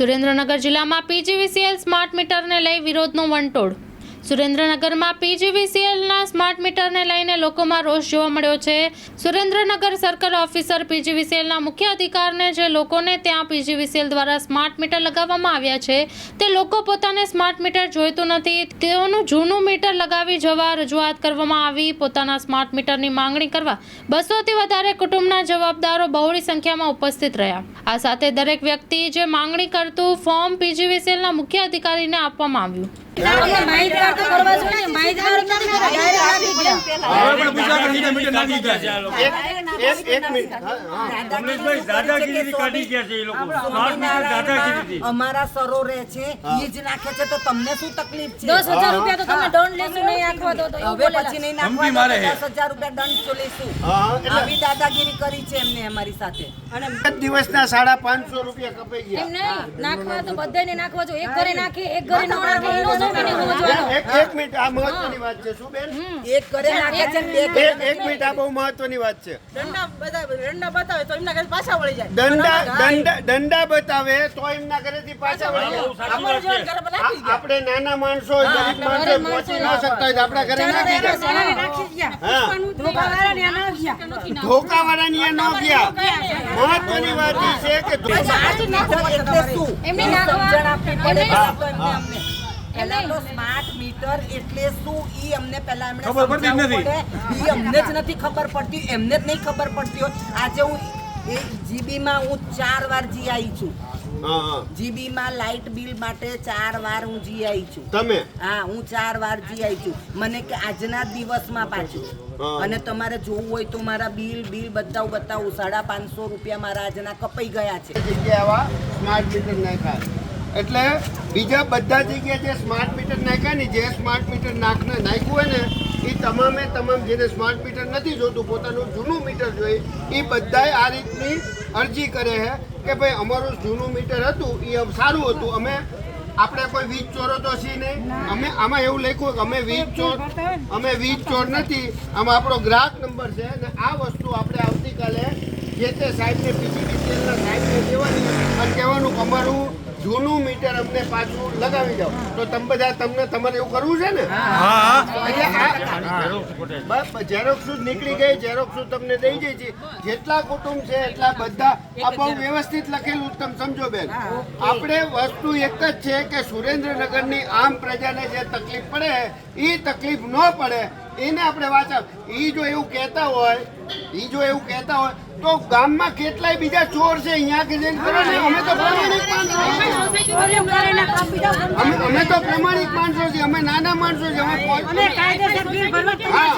સુરેન્દ્રનગર જિલ્લામાં PGVCL smart મીટરને લઈ વિરોધનો વંટોળ સુરેન્દ્રનગરમાં પીજીવીસીએલના સ્માર્ટ મીટરને લઈને લોકોમાં રોષ જોવા મળ્યો છે. સુરેન્દ્રનગર સર્કલ ઓફિસર પીજીવીસીએલના મુખ્ય અધિકારને જે લોકોને ત્યાં પીજીવીસીએલ દ્વારા સ્માર્ટ મીટર લગાવવામાં આવ્યા છે, તે લોકો પોતાને સ્માર્ટ મીટર જોઈતું નથી. તેઓનું જૂનું મીટર લગાવી જવા રજૂઆત કરવામાં આવી. પોતાના સ્માર્ટ મીટરની માંગણી કરવા બસોથી વધારે કુટુંબના જવાબદારો બહોળી સંખ્યામાં ઉપસ્થિત રહ્યા. આ સાથે દરેક વ્યક્તિ જે માંગણી કરતું ફોર્મ પીજીવીસીએલના મુખ્ય અધિકારીને આપવામાં આવ્યું. અમને માહિતગાર તો કરવા જોઈએ માહિતગાર નથી. ડાયરેક્ટ આપી ગયા. હવે પણ કરીને મીટર નાખી ગયા છે એક એક મિનિટ. હા, હા. કમલેશભાઈ દાદાગીરી કાઢી ગયા છે એ લોકો. સ્માર્ટ મીટર દાદાગીરી અમારા સરો રહે છે એ જ નાખે છે તો તમને શું તકલીફ છે? દસ હજાર રૂપિયા તો તમે દંડ લેશો નહીં આખવા દો તો હવે પછી નહીં નાખવા મારે દસ હજાર રૂપિયા દંડ તો લેશું. આવી દાદાગીરી કરી છે એમને અમારી સાથે. એક દિવસના સાડા પાંચસો રૂપિયા કપાઈ ગયા. એમ નહીં. નાખવા તો બધાને નાખવા જો એક ઘરે નાખે એક ઘરે ન નાખે એનો જવાબ એને સમજવાનો. એક મિનિટ આ મહત્વની વાત છે શું બેન? એક કરે નાખે છે બે એક મિનિટ આ બહુ મહત્વની વાત છે. દંડા બધા દંડા બતાવે તો એમના ઘરે પાછા વળી જાય. દંડા દંડા દંડા બતાવે તો એમના ઘરેથી પાછા વળી જાય. આપણે નાના માણસો ગરીબ માણસો પહોંચી ન શકતા હોય આપણા ઘરે નાખી જાય હા. ધોકાવાળાની એ ન ગયા. મહત્વની વાત એ છે કે ધો- સ્માર્ટ મીટર એટલે એમને નાખવા- એમને- તો સ્માર્ટ મીટર એટલે શું? ઈ અમને પહેલા એમણે ખબર પડતી જ નથી. ઈ અમને જ નથી ખબર પડતી એમને જ નહીં ખબર પડતી હોય આજે હું એક જીબીમાં હું ચાર વાર જી આવી છું જીબીમાં લાઇટ બિલ માટે ચાર વાર હું જી આવી છું. તમે? હા હું ચાર વાર જી આવી છું. મને કે આજના દિવસમાં પાછું. અને તમારે જોવું હોય તો મારા બિલ બિલ બતાવું બતાવું. સાડા પાંચસો રૂપિયા મારા આજના કપાઈ ગયા છે. જગ્યા આવા સ્માર્ટ મીટર નાખ્યા એટલે બીજા બધા જગ્યાએ જે સ્માર્ટ મીટર નાખ્યા ને જે સ્માર્ટ મીટર નાખને નાખ્યું હોય ને એ તમામે તમામ જેને સ્માર્ટ મીટર નથી જોતું પોતાનું જૂનું મીટર જોઈએ એ બધાએ આ રીતની અરજી કરે છે કે ભાઈ અમારું જૂનું મીટર હતું એ સારું હતું. અમે આપણે કોઈ વીજ ચોરો તો છીએ નહીં. અમે આમાં એવું લખ્યું કે અમે વીજ ચોર અમે વીજ ચોર નથી. આમાં આપણો ગ્રાહક નંબર છે અને આ વસ્તુ આપણે આવતીકાલે જે તે સાહેબને પીજીવીસીએલના સાહેબને દેવાની અને કહેવાનું અમારું જૂનું મીટર અમને પાછું લગાવી દો. તો તમે બધા તમને તમારે એવું કરવું છે ને? ઝેરોક્ષ નીકળી ગઈ ઝેરોક્ષ તમને દઈ જઈ છે. જેટલા કુટુંબ છે એટલા બધા આ બહુ વ્યવસ્થિત લખેલું તમે સમજો બેન. આપણે વસ્તુ એક જ છે કે સુરેન્દ્રનગરની આમ પ્રજાને જે તકલીફ પડે એ તકલીફ ન પડે એને આપણે વાંચા. એ જો એવું કહેતા હોય એ જો એવું કહેતા હોય તો ગામમાં કેટલાય બીજા ચોર છે અહીંયા કે જઈને કરો ને અમે તો પ્રામાણિક માણસો અમે તો પ્રામાણિક માણસો છીએ અમે નાના માણસો છીએ અમે હા